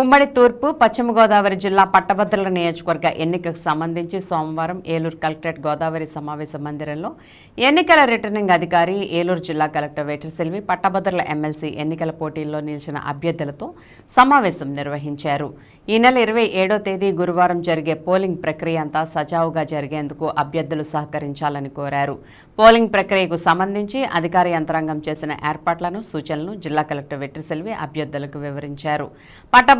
ఉమ్మడి తూర్పు పశ్చిమ గోదావరి జిల్లా పట్టభద్రుల నియోజకవర్గ ఎన్నికకు సంబంధించి సోమవారం ఏలూరు కలెక్టరేట్ గోదావరి సమావేశ మందిరంలో ఎన్నికల రిటర్నింగ్ అధికారి ఏలూరు జిల్లా కలెక్టర్ వేటర్సెల్వి పట్టభద్రుల ఎమ్మెల్సీ ఎన్నికల పోటీల్లో నిలిచిన అభ్యర్థులతో సమావేశం నిర్వహించారు. ఈ నెల ఇరవై ఏడో తేదీ గురువారం జరిగే పోలింగ్ ప్రక్రియ అంతా సజావుగా జరిగేందుకు అభ్యర్థులు సహకరించాలని కోరారు. పోలింగ్ ప్రక్రియకు సంబంధించి అధికార యంత్రాంగం చేసిన ఏర్పాట్లను సూచనలను జిల్లా కలెక్టర్ వెట్రిసెల్వి అభ్యర్థులకు వివరించారు.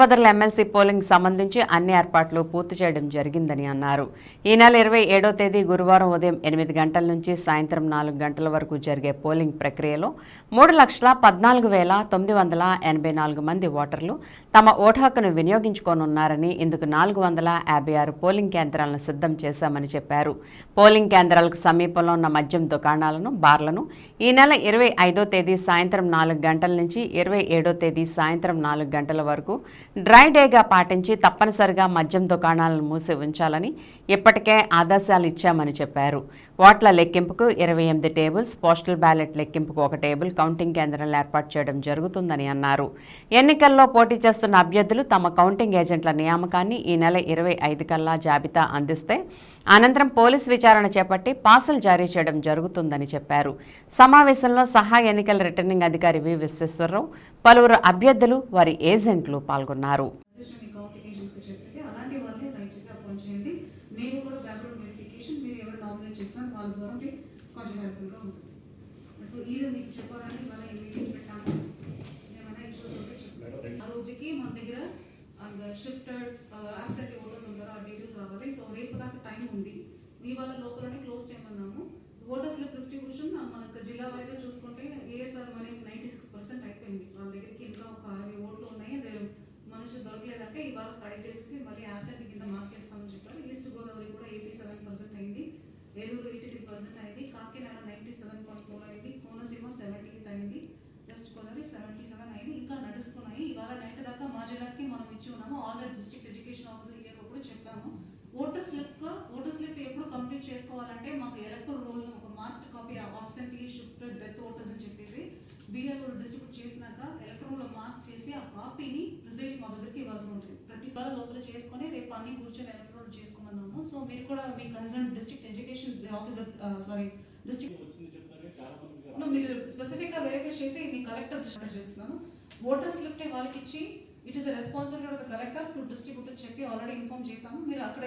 పట్టభద్రుల ఎమ్మెల్సీ పోలింగ్ సంబంధించి అన్ని ఏర్పాట్లు పూర్తి చేయడం జరిగిందని అన్నారు. ఈ నెల ఇరవై ఏడో తేదీ గురువారం ఉదయం ఎనిమిది గంటల నుంచి సాయంత్రం నాలుగు గంటల వరకు జరిగే పోలింగ్ ప్రక్రియలో మూడు లక్షల పద్నాలుగు వేల తొమ్మిది వందల ఎనభై నాలుగు మంది ఓటర్లు తమ ఓటు హక్కును వినియోగించుకోనున్నారని ఇందుకు నాలుగు వందల యాభై ఆరు పోలింగ్ కేంద్రాలను సిద్ధం చేశామని చెప్పారు. పోలింగ్ కేంద్రాలకు సమీపంలో ఉన్న మద్యం దుకాణాలను బార్లను ఈ నెల ఇరవై ఐదో తేదీ సాయంత్రం నాలుగు గంటల నుంచి ఇరవై ఏడో తేదీ సాయంత్రం నాలుగు గంటల వరకు డ్రై డేగా పాటించి తప్పనిసరిగా మద్యం దుకాణాలను మూసి ఉంచాలని ఇప్పటికే ఆదేశాలు ఇచ్చామని చెప్పారు. ఓట్ల లెక్కింపుకు ఇరవై ఎనిమిది టేబుల్స్ పోస్టల్ బ్యాలెట్ లెక్కింపుకు ఒక టేబుల్ కౌంటింగ్ కేంద్రాలు ఏర్పాటు చేయడం జరుగుతుందని అన్నారు. ఎన్నికల్లో పోటీ చేస్తున్న అభ్యర్థులు తమ కౌంటింగ్ ఏజెంట్ల నియామకాన్ని ఈ నెల ఇరవై ఐదు కల్లా జాబితా అందిస్తే అనంతరం పోలీస్ విచారణ చేపట్టి పాసులు జారీ చేయడం జరుగుతుందని చెప్పారు. సమావేశంలో సహాయ ఎన్నికల రిటర్నింగ్ అధికారి వి విశ్వేశ్వరరావు పలువురు అభ్యర్థులు వారి ఏజెంట్లు పాల్గొన్నారు. పొజిషన్ మీ కౌంటింగ్ ఏజెంట్కి చెప్పేసి అలాంటి వాళ్ళని దయచేసి అపాయింట్ చేయండి. మేము కూడా బ్యాక్గ్రౌండ్ వెరిఫికేషన్ మీరు ఎవరు నామినేట్ చేసినా వాళ్ళ ద్వారా ఉంటే కొంచెం హెల్ప్ఫుల్గా ఉంటుంది. సో ఇది మీకు ఈ మీటింగ్ పెట్టాము? ఏమైనా ఇష్యూస్ ఉంటే చెప్పండి. ఆ రోజుకి మన దగ్గర షిఫ్టెడ్ అబ్సెంట్ ఓటర్స్ ఉంటారు ఆ డీటెయిల్ కావాలి సో రేపు దాకా టైం ఉంది. ఇవాళ లోపలనే క్లోజ్ టైం అన్నాము డిస్ట్రిబ్యూషన్ మనకు జిల్లా వారీగా చూసుకుంటే ASR money ninety six percent అయిపోయింది వాళ్ళ దగ్గరికి ఇంకా ఒక అరవై ఓట్లు ఉన్నాయి అదే మనుషులు దొరకలేదంటే ఇవాళ ట్రై చేసేసి మళ్ళీ యాబ్సెంట్ కింద మార్క్ చేస్తామని చెప్పారు. ఈస్ట్ గోదావరి కూడా ఎయిటీ సెవెన్ పర్సెంట్ అయింది. వేలూరు ఎయిటీ త్రీ పర్సెంట్ అయింది. Kakinada ninety seven point four అయింది. కోనసీమ సెవెంటీ ఎయిట్ అయింది. వెస్ట్ గోదావరి సెవెంటీ సెవెన్ అయింది. ఇంకా నడుస్తున్నాయి. ఇవాళ నైట్ దాకా మా జిల్లాకి మనం ఇచ్చి ఉన్నాము. Already district education officer BLO distribute చేసినాక ఎలక్టర్లో మార్క్ చేసి ఆ కాపీని ప్రిసైడింగ్ ఆఫీసర్కి ఇవ్వాల్సి ఉంటుంది. ప్రతి వాళ్ళ లోపల చేసుకొని రేపు అన్ని కూర్చొని ఎలక్టర్ చేసుకోమన్నాము. సో మీరు కూడా మీ concern district education officer sorry district మీరు స్పెసిఫిక్గా వెరిఫై చేసి మీ కలెక్టర్ చేస్తున్నాను. ఓటర్ స్లిప్ వాళ్ళకి ఇచ్చి it is responsibility of the collector to distribute చెప్పి ఆల్రెడీ ఇన్ఫార్మ్ చేశాము. మీరు అక్కడ